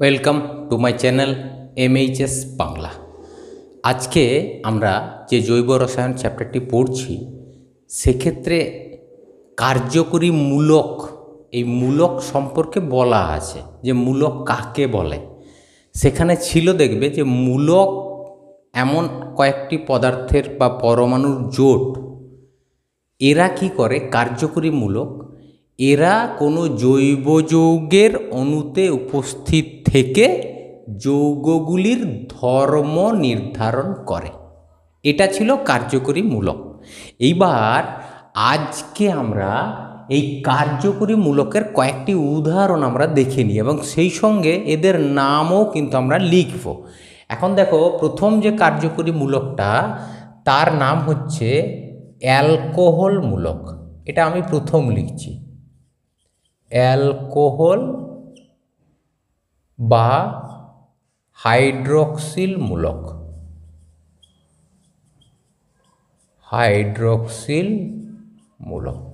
Welcome to my channel MHS Bangla আজকে আমরা যে জৈব রসায়ন চ্যাপ্টারটি পড়ছি, সেক্ষেত্রে কার্যকরী মূলক, এই মূলক সম্পর্কে বলা আছে, যে মূলক কাকে বলে? সেখানে ছিল দেখবে যে মূলক এমন কয়েকটি পদার্থের বা পরমাণুর জোট, এরা কি করে? কার্যকরী মূলক, এরা কোনো জৈব যৌগের অণুতে উপস্থিত থেকে যৌগগুলির ধর্ম নির্ধারণ করে। এটা ছিল কার্যকরী মূলক এইবার আজকে আমরা এই কার্যকরী মূলকের কয়েকটি উদাহরণ আমরা দেখে নিই এবং সেই সঙ্গে এদের নামও কিন্তু আমরা লিখব। এখন দেখো, প্রথম যে কার্যকরী মূলকটা তার নাম হচ্ছে অ্যালকোহল মূলক এটা আমি প্রথম লিখছি। অ্যালকোহল বা হাইড্রক্সিল মূলক হাইড্রক্সিল মূলক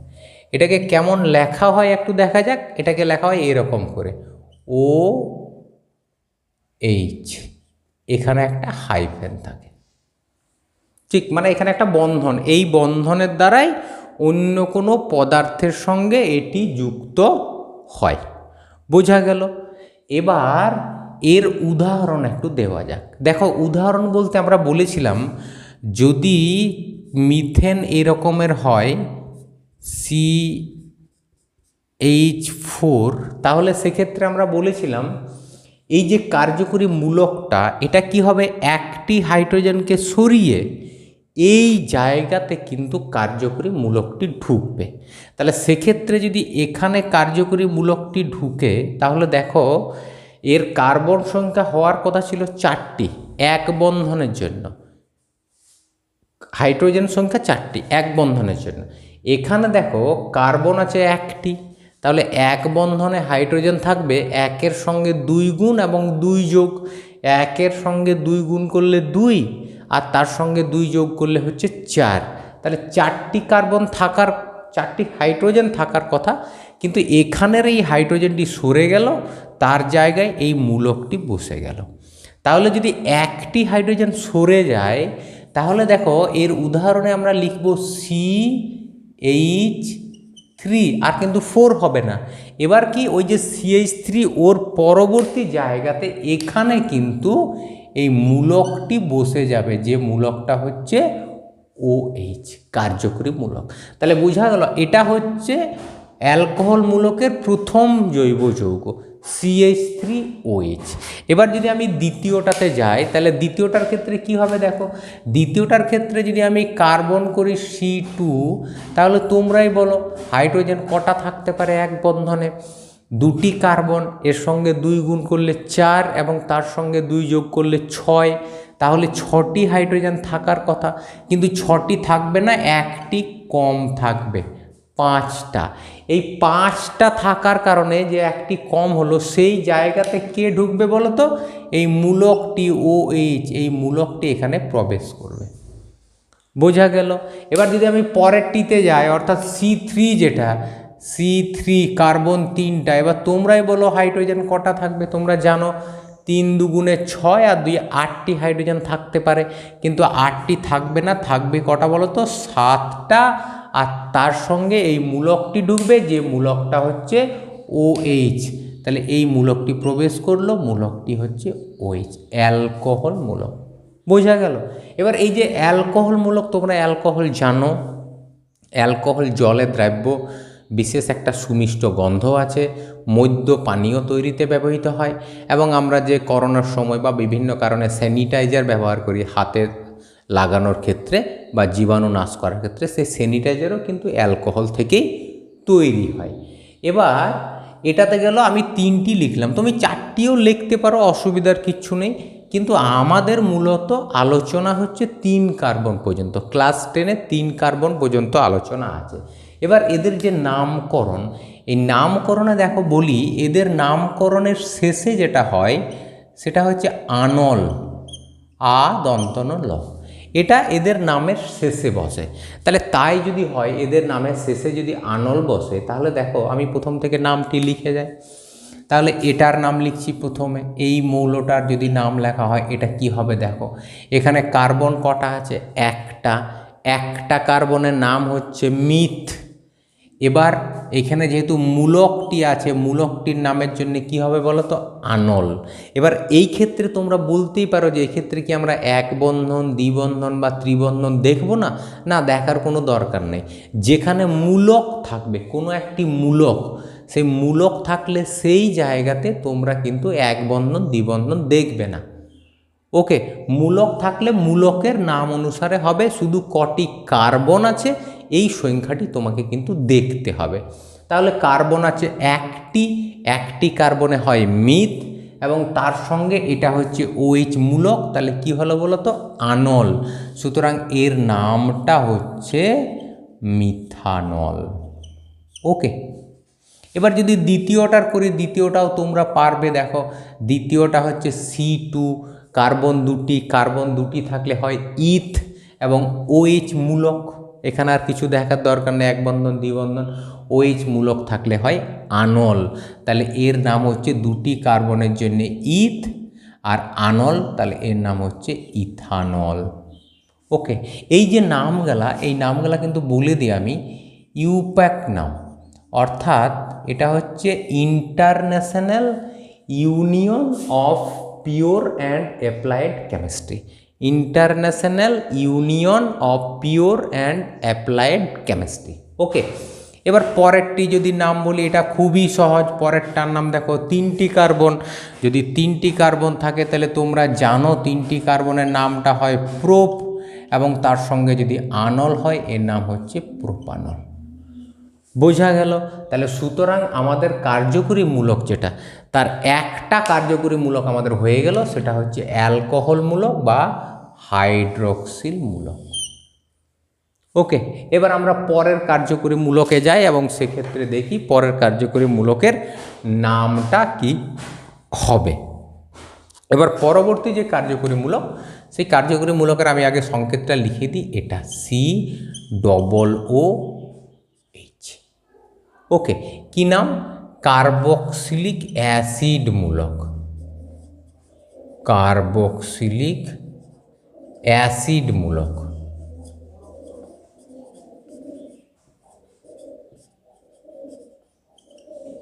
এটাকে কেমন লেখা হয় একটু দেখা যাক? এটাকে লেখা হয় এরকম করে। ও এইচ এখানে একটা হাইফেন থাকে। ঠিক মানে এখানে একটা বন্ধন। এই বন্ধনের দ্বারাই অন্য কোনো পদার্থের সঙ্গে এটি যুক্ত হয়। বোঝা গেল? এবার এর উদাহরণ একটু দেওয়া যাক। দেখো, উদাহরণ বলতে আমরা বলেছিলাম, যদি মিথেন এরকমের হয় সি এইচ ফোর তাহলে সেক্ষেত্রে আমরা বলেছিলাম, এই যে কার্যকরী মূলকটা, এটা কি হবে? একটি হাইড্রোজেনকে সরিয়ে এই জায়গাতে কিন্তু কার্যকরী মূলকটি ঢুকবে। তাহলে সেক্ষেত্রে যদি এখানে কার্যকরী মূলকটি ঢুকে, তাহলে দেখো এর কার্বন সংখ্যা হওয়ার কথা ছিল চারটি, এক বন্ধনের জন্য। হাইড্রোজেন সংখ্যা চারটি, এক বন্ধনের জন্য। এখানে দেখো কার্বন আছে একটি, তাহলে এক বন্ধনে হাইড্রোজেন থাকবে, একের সঙ্গে দুই গুণ এবং দুই যোগ, একের সঙ্গে দুই গুণ করলে দুই আর তার সঙ্গে দুই যোগ করলে হচ্ছে চার। তাহলে চারটি কার্বন থাকার, চারটি হাইড্রোজেন থাকার কথা, কিন্তু এখানের এই হাইড্রোজেনটি সরে গেল, তার জায়গায় এই মূলকটি বসে গেল। তাহলে যদি একটি হাইড্রোজেন সরে যায়, তাহলে দেখো এর উদাহরণে আমরা লিখব সি এইচ থ্রি আর কিন্তু ফোর হবে না। এবার কি ওই যে সিএইচ থ্রি ওর পরবর্তী জায়গাতে এখানে কিন্তু এই মূলকটি বসে যাবে, যে মূলকটা হচ্ছে ও এইচ কার্যকরী মূলক। তাহলে বোঝা গেল, এটা হচ্ছে অ্যালকোহল মূলকের প্রথম জৈব যৌগ সিএইচ থ্রি ওএইচ এবার যদি আমি দ্বিতীয়টাতে যাই, তাহলে দ্বিতীয়টার ক্ষেত্রে কি হবে দেখো? দ্বিতীয়টার ক্ষেত্রে যদি আমি কার্বন করি সি টু তাহলে তোমরাই বলো, হাইড্রোজেন কটা থাকতে পারে এক বন্ধনে? দুটি কার্বন এর সঙ্গে দুই গুণ করলে চার এবং তার সঙ্গে দুই যোগ করলে ছয়, তাহলে ছটি হাইড্রোজেন থাকার কথা। কিন্তু ছটি থাকবে না, একটি কম থাকবে, পাঁচটা। এই পাঁচটা থাকার কারণে যে একটি কম হলো, সেই জায়গাতে কে ঢুকবে বলো তো? এই মূলকটি ও এইচ এই মূলকটি এখানে প্রবেশ করবে। বোঝা গেল? এবার যদি আমি পরেরটিতে যাই, অর্থাৎ সি থ্রি যেটা সি থ্রি কার্বন তিনটা। এবার তোমরাই বলো হাইড্রোজেন কটা থাকবে। তোমরা জানো তিন দুগুণে ছয় আর দুই আটটি হাইড্রোজেন থাকতে পারে। কিন্তু আটটি থাকবে না, থাকবে কটা বলো তো? সাতটা। আর তার সঙ্গে এই মূলকটি ঢুকবে যে মূলকটা হচ্ছে ও এইচ তাহলে এই মূলকটি প্রবেশ করল, মূলকটি হচ্ছে ওএইচ অ্যালকোহল মূলক। বোঝা গেল? এবার এই যে অ্যালকোহল মূলক, তোমরা অ্যালকোহল জানো। অ্যালকোহল জলে দ্রাব্য। বিশেষ একটা সুমিষ্ট গন্ধ আছে, মদ্য পানীয় তৈরিতে ব্যবহৃত হয় এবং আমরা যে করোনার সময় বা বিভিন্ন কারণে স্যানিটাইজার ব্যবহার করি হাতে লাগানোর ক্ষেত্রে বা জীবাণু নাশ করার ক্ষেত্রে, সেই স্যানিটাইজারও কিন্তু অ্যালকোহল থেকেই তৈরি হয়। এবার এটাতে গেল আমি তিনটি লিখলাম, তুমি চারটিও লিখতে পারো, অসুবিধার কিচ্ছু নেই, কিন্তু আমাদের মূলত আলোচনা হচ্ছে তিন কার্বন পর্যন্ত, ক্লাস টেনে তিন কার্বন পর্যন্ত আলোচনা আছে। এবার এদের যে নামকরণ, এই নামকরণে দেখো বলি, এদের নামকরণের শেষে যেটা হয়, সেটা হচ্ছে আনল, আ দন্তন ল। এটা এদের নামের শেষে বসে। তাহলে তাই যদি হয়, এদের নামের শেষে যদি আনল বসে, তাহলে দেখো আমি প্রথম থেকে নামটি লিখে যাই। তাহলে এটার নাম লিখছি প্রথমে, এই মৌলটার যদি নাম লেখা হয়, এটা কি হবে দেখো? এখানে কার্বন কটা আছে? একটা। একটা কার্বনের নাম হচ্ছে মিথ। এবার এখানে যেহেতু মূলকটি আছে, মূলকটির নামের জন্য কি হবে বলো তো আনল। এবার এই ক্ষেত্রে তোমরা বলতেই পারো যে এক্ষেত্রে কি আমরা এক বন্ধন, দ্বিবন্ধন বা ত্রিবন্ধন দেখব না? না, দেখার কোনো দরকার নেই। যেখানে মূলক থাকবে, কোনো একটি মূলক, সেই মূলক থাকলে সেই জায়গাতে তোমরা কিন্তু এক বন্ধন, দ্বিবন্ধন দেখবে না। ওকে, মূলক থাকলে মূলকের নাম অনুসারে হবে, শুধু কটি কার্বন আছে এই সংখ্যাটি তোমাকে কিন্তু দেখতে হবে। তাহলে কার্বন আছে একটি একটি কার্বনে হয় মিথ এবং তার সঙ্গে এটা হচ্ছে ওইচ মূলক, তাহলে কি হলো বলো তো আনল। সুতরাং এর নামটা হচ্ছে মিথানল। ওকে। এবার যদি দ্বিতীয়টার করি, দ্বিতীয়টাও তোমরা পারবে, দেখো। দ্বিতীয়টা হচ্ছে সি টু কার্বন দুটি কার্বন দুটি থাকলে হয় ইথ এবং ওএইচ মূলক। এখানে আর কিছু দেখার দরকার নেই, এক বন্ধন দ্বিবন্ধন ওএইচ মূলক থাকলে হয় আনল। তাহলে এর নাম হচ্ছে দুটি কার্বনের জন্য ইথ, আর আনল, তাহলে এর নাম হচ্ছে ইথানল। ওকে এই যে নামগুলা, এই নামগুলা কিন্তু বলে দিই আমি ইউপ্যাক নাম অর্থাৎ এটা হচ্ছে international union of pure and applied chemistry. International union of pure and applied chemistry okay এবার পরেরটি যদি নাম বলি, এটা খুবই সহজ। পরেরটার নাম দেখো, তিনটি কার্বন। যদি তিনটি কার্বন থাকে, তাহলে তোমরা জানো তিনটি কার্বনের নামটা হয় প্রোপ এবং তার সঙ্গে যদি আনল হয়, এর নাম হচ্ছে প্রোপানল। বোঝা গেল? তাহলে সুতরাং আমাদের কার্যকরী মূলক যেটা, তার একটা কার্যকরী মূলক আমাদের হয়ে গেল, সেটা হচ্ছে অ্যালকোহল মূলক বা হাইড্রোক্সিল মূলক ওকে, এবার আমরা পরের কার্যকরী মূলকে যাই এবং সেক্ষেত্রে দেখি পরের কার্যকরী মূলকের নামটা কি হবে। এবার পরবর্তী যে কার্যকরী মূলক, সেই কার্যকরী মূলকের আমি আগে সংকেতটা লিখে দিই, এটা C double O H okay, কি নাম? কার্বক্সিলিক অ্যাসিড মূলক। কার্বক্সিলিক অ্যাসিড মূলক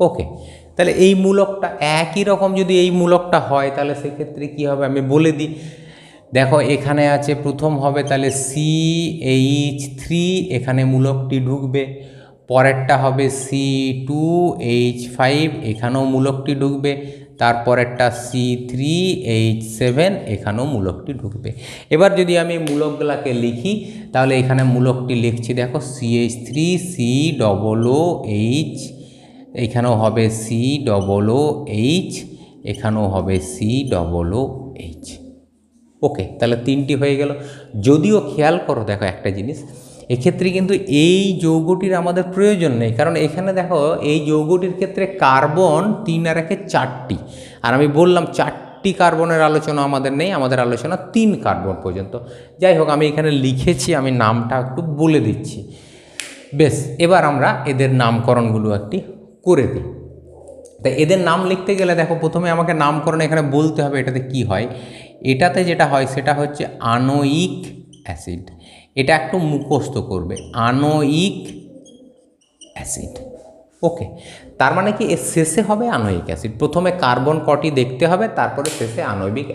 ওকে, তাহলে এই মূলকটা একই রকম যদি এই মূলকটা হয়, তাহলে সেক্ষেত্রে কী হবে? আমি বলে দিই। দেখো, এখানে আছে, প্রথম হবে তাহলে সি এইচ থ্রি এখানে মূলকটি ঢুকবে। পরেরটা হবে সি টু এইচ ফাইভ এখানেও মূলকটি ঢুকবে। তারপরেরটা সি থ্রি এইচ সেভেন এখানেও মূলকটি ঢুকবে। এবার যদি আমি মূলকগুলাকে লিখি, তাহলে এখানে মূলকটি লিখছি, দেখো C H three C double O H এখানেও হবে সি ডবল ও এইচ এখানেও হবে C double O H okay তাহলে তিনটি হয়ে গেল। যদিও খেয়াল করো, দেখো একটা জিনিস এক্ষেত্রে কিন্তু এই যৌগটির আমাদের প্রয়োজন নেই। কারণ এখানে দেখো, এই যৌগটির ক্ষেত্রে কার্বন তিন আর একে চারটি। আর আমি বললাম, চারটি কার্বনের আলোচনা আমাদের নেই, আমাদের আলোচনা তিন কার্বন পর্যন্ত। যাই হোক, আমি এখানে লিখেছি, আমি নামটা একটু বলে দিচ্ছি। বেশ, এবার আমরা এদের নামকরণগুলো একটি করে দিই। তাই এদের নাম লিখতে গেলে দেখো, প্রথমে আমাকে নামকরণ এখানে বলতে হবে এটাতে কি হয়। এটাতে যেটা হয়, সেটা হচ্ছে আনোয়িক অ্যাসিড এটা একটু মুখস্থ করবে আনোইক অ্যাসিড ওকে তার মানে কি এর শেষে হবে আনোয়িক অ্যাসিড প্রথমে কার্বন কটি দেখতে হবে, তারপরে শেষে আনৈবিক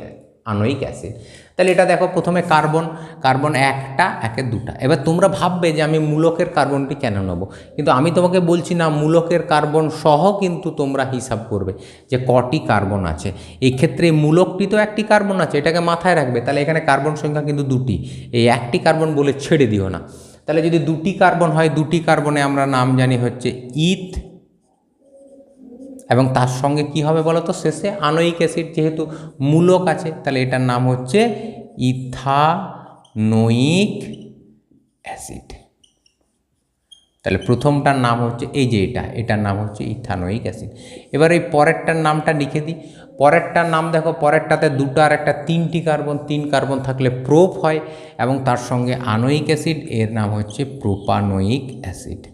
আনোয়িক অ্যাসিড তাহলে এটা দেখো প্রথমে কার্বন কার্বন একটা, একে দুটা। এবার তোমরা ভাববে যে আমি মূলকের কার্বনটি কেন নেব? কিন্তু আমি তোমাকে বলছি না, মূলকের কার্বন সহ কিন্তু তোমরা হিসাব করবে যে কটি কার্বন আছে। এক্ষেত্রে মূলকটি তো একটি কার্বন আছে, এটাকে মাথায় রাখবে। তাহলে এখানে কার্বন সংখ্যা কিন্তু দুটি। এই একটি কার্বন বলে ছেড়ে দিও না। তাহলে যদি দুটি কার্বন হয়, দুটি কার্বনে আমরা নাম জানি হচ্ছে ইথ এবং তার সঙ্গে কি হবে বলো তো শেষে আনোয়িক অ্যাসিড যেহেতু মূলক আছে, তাহলে এটার নাম হচ্ছে ইথানোয়িক অ্যাসিড। তাহলে প্রথমটার নাম হচ্ছে, এই যে এটা, এটার নাম হচ্ছে ইথানোয়িক অ্যাসিড। এবার এই পরেরটার নামটা লিখে দিই। পরেরটার নাম দেখো, পরেরটাতে দুটো আর একটা, তিনটি কার্বন, তিন কার্বন থাকলে প্রোপ হয় এবং তার সঙ্গে আনোয়িক অ্যাসিড, এর নাম হচ্ছে propanoic acid.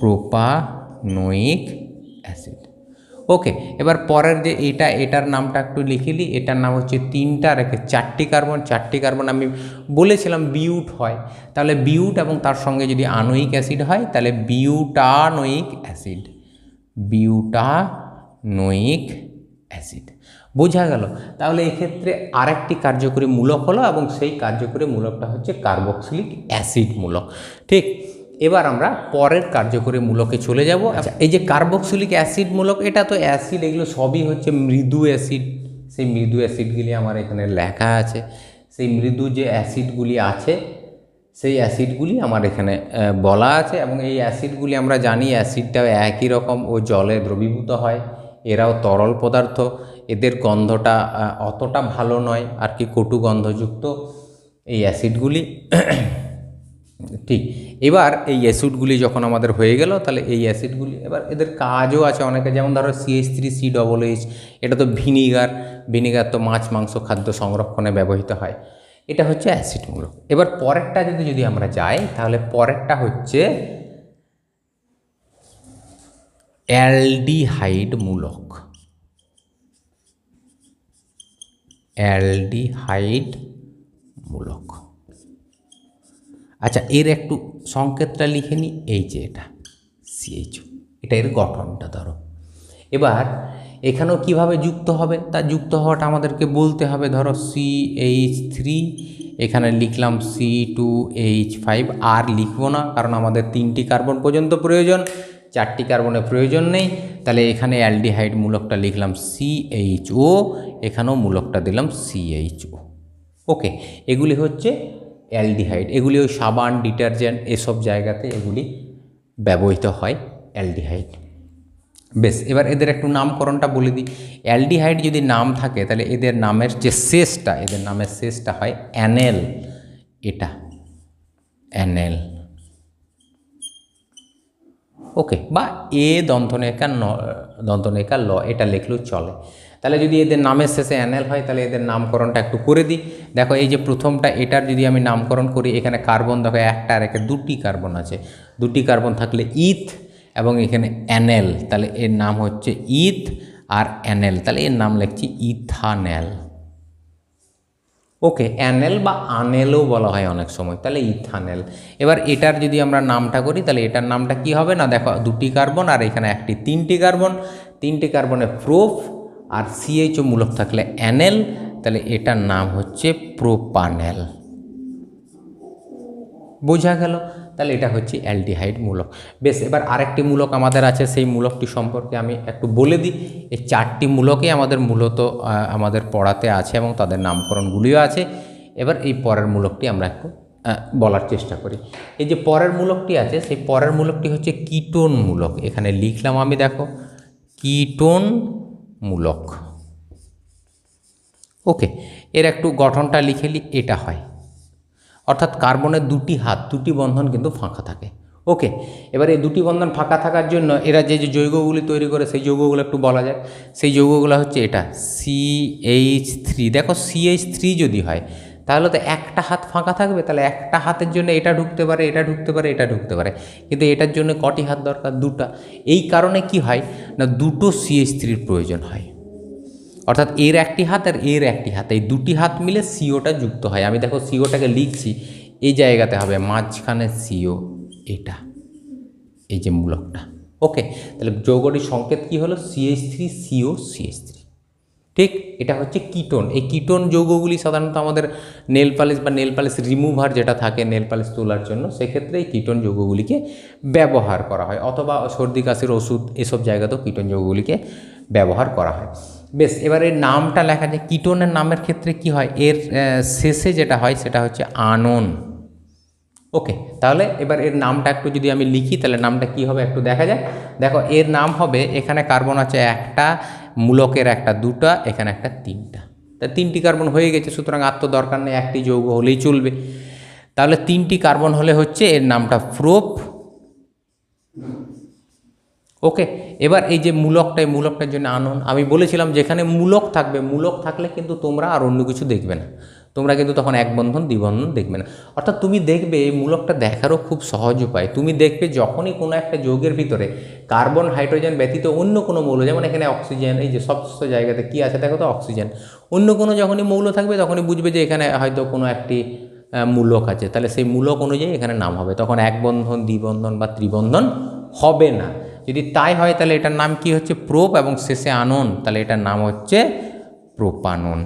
Propanoic acid okay এবার পরের যে এটা, এটার নামটা একটু লিখে নিই এটার নাম হচ্ছে তিনটা রেখে চারটি কার্বন। চারটি কার্বন আমি বলেছিলাম বিউট হয়। তাহলে বিউট এবং তার সঙ্গে যদি আনোয়িক অ্যাসিড হয়, তাহলে বিউটানোয়িক অ্যাসিড। Butanoic acid. বোঝা গেল? তাহলে এক্ষেত্রে আরেকটি কার্যকরী মূলক হলো এবং সেই কার্যকরী মূলকটা হচ্ছে কার্বক্সিলিক অ্যাসিড মূলক। ঠিক? এবার আমরা পরের কার্যকরী মূলকে চলে যাব। আচ্ছা। এই যে কার্বক্সিলিক অ্যাসিড মূলক এটা তো অ্যাসিড এগুলো সবই হচ্ছে মৃদু অ্যাসিড। সেই মৃদু অ্যাসিডগুলি আমার এখানে লেখা আছে। সেই মৃদু যে অ্যাসিডগুলি আছে সেই অ্যাসিডগুলি আমার এখানে বলা আছে এবং এই অ্যাসিডগুলি আমরা জানি অ্যাসিডটাও একই রকম ও জলে দ্রবীভূত হয় এরাও তরল পদার্থ এদের গন্ধটা অতটা ভালো নয় আর কি কটু গন্ধযুক্ত এই অ্যাসিডগুলি। ঠিক। এবার এই অ্যাসিডগুলি যখন আমাদের হয়ে গেল, তাহলে এই অ্যাসিডগুলি, এবার এদের কাজও আছে অনেকে, যেমন ধরো CH three C double H এটা তো ভিনিগার। ভিনিগার তো মাছ, মাংস, খাদ্য সংরক্ষণে ব্যবহৃত হয়। এটা হচ্ছে অ্যাসিডমূলক এবার পরেরটা যদি যদি আমরা যাই, তাহলে পরেরটা হচ্ছে অ্যালডিহাইড মূলক। অ্যালডিহাইড মূলক। আচ্ছা এর একটু সংকেতটা লিখে নিই এই যে এটা সিএইচ এটা এর গঠনটা ধরো। এবার এখানেও কীভাবে যুক্ত হবে? তা যুক্ত হওয়াটা আমাদেরকে বলতে হবে, ধরো সি এইচ থ্রি এখানে লিখলাম সি টু এইচ ফাইভ আর লিখব না, কারণ আমাদের তিনটি কার্বন পর্যন্ত প্রয়োজন, চারটি কার্বনের প্রয়োজন নেই। তাহলে এখানে অ্যালডিহাইড মূলকটা লিখলাম সি এইচ ও এখানেও মূলকটা দিলাম সি এইচ ও ওকে, এগুলি হচ্ছে অ্যালডিহাইড। এগুলি ওই সাবান, ডিটারজেন্ট এসব জায়গাতে এগুলি ব্যবহৃত হয় অ্যালডিহাইড। বেশ, এবার এদের একটু নামকরণটা বলে দিই। অ্যালডিহাইড যদি নাম থাকে, তাহলে এদের নামের যে শেষটা, এদের নামের শেষটা হয় অ্যানেল। এটা অ্যানেল। ওকে, বা এ দন্তনেকা ন দন্তনেকা ল, এটা লেখলেও চলে। তাহলে যদি এদের নামের শেষে অ্যানেল হয়, তাহলে এদের নামকরণটা একটু করে দিই। দেখো, এই যে প্রথমটা, এটার যদি আমি নামকরণ করি, এখানে কার্বন, দেখো, একটা আর একে দুটি কার্বন আছে। দুটি কার্বন থাকলে ইথ এবং এখানে অ্যানেল, তাহলে এর নাম হচ্ছে ইথ আর অ্যানেল। তাহলে এর নাম লিখছি ইথানেল। ওকে অ্যানেল বা আনেলও বলা হয় অনেক সময়। তাহলে ইথানেল এবার এটার যদি আমরা নামটা করি, তাহলে এটার নামটা কি হবে না? দেখো, দুটি কার্বন আর এখানে একটি তিনটি কার্বন তিনটি কার্বনে প্রোফ আর সিএইচও মূলক থাকলে অ্যানেল তাহলে এটার নাম হচ্ছে প্রোপানেল বোঝা গেল? তাহলে এটা হচ্ছে অ্যালডিহাইড মূলক। বেশ, এবার আরেকটি মূলক আমাদের আছে, সেই মূলকটি সম্পর্কে আমি একটু বলে দিই। এই চারটি মূলকই আমাদের মূলত আমাদের পড়াতে আছে এবং তাদের নামকরণগুলিও আছে। এবার এই পরের মূলকটি আমরা একটু বলার চেষ্টা করি। এই যে পরের মূলকটি আছে, সেই পরের মূলকটি হচ্ছে কিটোন মূলক। এখানে লিখলাম আমি, দেখো, কিটোন মূলক। ওকে, এর একটু গঠনটা লিখে এটা হয়। অর্থাৎ কার্বনের দুটি হাত, দুটি বন্ধন কিন্তু ফাঁকা থাকে। ওকে, এবার এই দুটি বন্ধন ফাঁকা থাকার জন্য এরা যে যে যৌগগুলি তৈরি করে, সেই যৌগগুলো একটু বলা যায় সেই যৌগগুলো হচ্ছে এটা সি এইচ থ্রি দেখো সি এইচ থ্রি যদি হয়, তাহলে তো একটা হাত ফাঁকা থাকবে, তাহলে একটা হাতের জন্য এটা ঢুকতে পারে, এটা ঢুকতে পারে, এটা ঢুকতে পারে। কিন্তু এটার জন্য কটি হাত দরকার? দুটা। এই কারণে কি হয়? না, দুটো সিএইচ থ্রির প্রয়োজন হয়। অর্থাৎ এর একটি হাত আর এর একটি হাত, এই দুটি হাত মিলে সিওটা যুক্ত হয়। আমি দেখো সিওটাকে লিখছি, এই জায়গাতে হবে মাঝখানে সিও, এটা, এই যে মূলকটা। ওকে, তাহলে যৌগটির সংকেত কি হলো? CH three, CO CH three. ঠিক, এটা হচ্ছে কিটোন। এই কিটোন যৌগগুলি সাধারণত আমাদের নেল পালিশ বা নেল পালিশ রিমুভার যেটা থাকে, নেল পালিশ তোলার জন্য, সেক্ষেত্রে এই কিটোন যৌগগুলিকে ব্যবহার করা হয়, অথবা সর্দি, কাশির ওষুধ, এসব জায়গাতেও কিটোন যৌগগুলিকে ব্যবহার করা হয়। বেশ, এবার এর নামটা লেখা যায় কিটোনের নামের ক্ষেত্রে কি হয়? এর শেষে যেটা হয় সেটা হচ্ছে আনন। ওকে, তাহলে এবার এর নামটা একটু যদি আমি লিখি, তাহলে নামটা কি হবে একটু দেখা যায় দেখো, এর নাম হবে, এখানে কার্বন আছে একটা, মূলকের একটা দুটা, এখানে একটা তিনটা। তা তিনটি কার্বন হয়ে গেছে, সুতরাং আর তো দরকার নেই, একটি যৌগ হলেই চলবে। তাহলে তিনটি কার্বন হলে হচ্ছে এর নামটা প্রোপ ওকে এবার এই যে মূলকটা এই মূলকটার জন্য আনন, আমি বলেছিলাম যেখানে মূলক থাকবে, মূলক থাকলে কিন্তু তোমরা আর অন্য কিছু দেখবে না। তোমরা কিন্তু তখন এক বন্ধন দ্বিবন্ধন দেখবে না। অর্থাৎ তুমি দেখবে এই মূলকটা দেখারও খুব সহজ উপায়। তুমি দেখবে যখনই কোনো একটা যৌগের ভিতরে কার্বন, হাইড্রোজেন ব্যতীত অন্য কোনো মৌল, যেমন এখানে অক্সিজেন, এই যে সব জায়গাতে কী আছে দেখো তো? অক্সিজেন। অন্য কোনো যখনই মৌল থাকবে, তখনই বুঝবে যে এখানে হয়তো কোনো একটি মূলক আছে। তাহলে সেই মূলক অনুযায়ী এখানে নাম হবে। তখন এক বন্ধন দ্বিবন্ধন বা ত্রিবন্ধন হবে না। যদি তাই হয় তাহলে এটার নাম কি হচ্ছে? প্রোপ এবং শেষে আনন। তাহলে এটার নাম হচ্ছে প্রোপানন।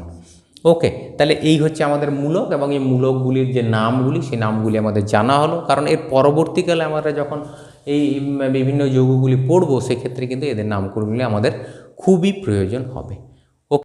ওকে, তাহলে এই হচ্ছে আমাদের মূলক এবং এই মূলকগুলির যে নামগুলি, সেই নামগুলি আমাদের জানা হলো। কারণ এর পরবর্তীকালে আমরা যখন এই বিভিন্ন যৌগগুলি পড়ব, সেক্ষেত্রে কিন্তু এদের নামকরণগুলি আমাদের খুবই প্রয়োজন হবে।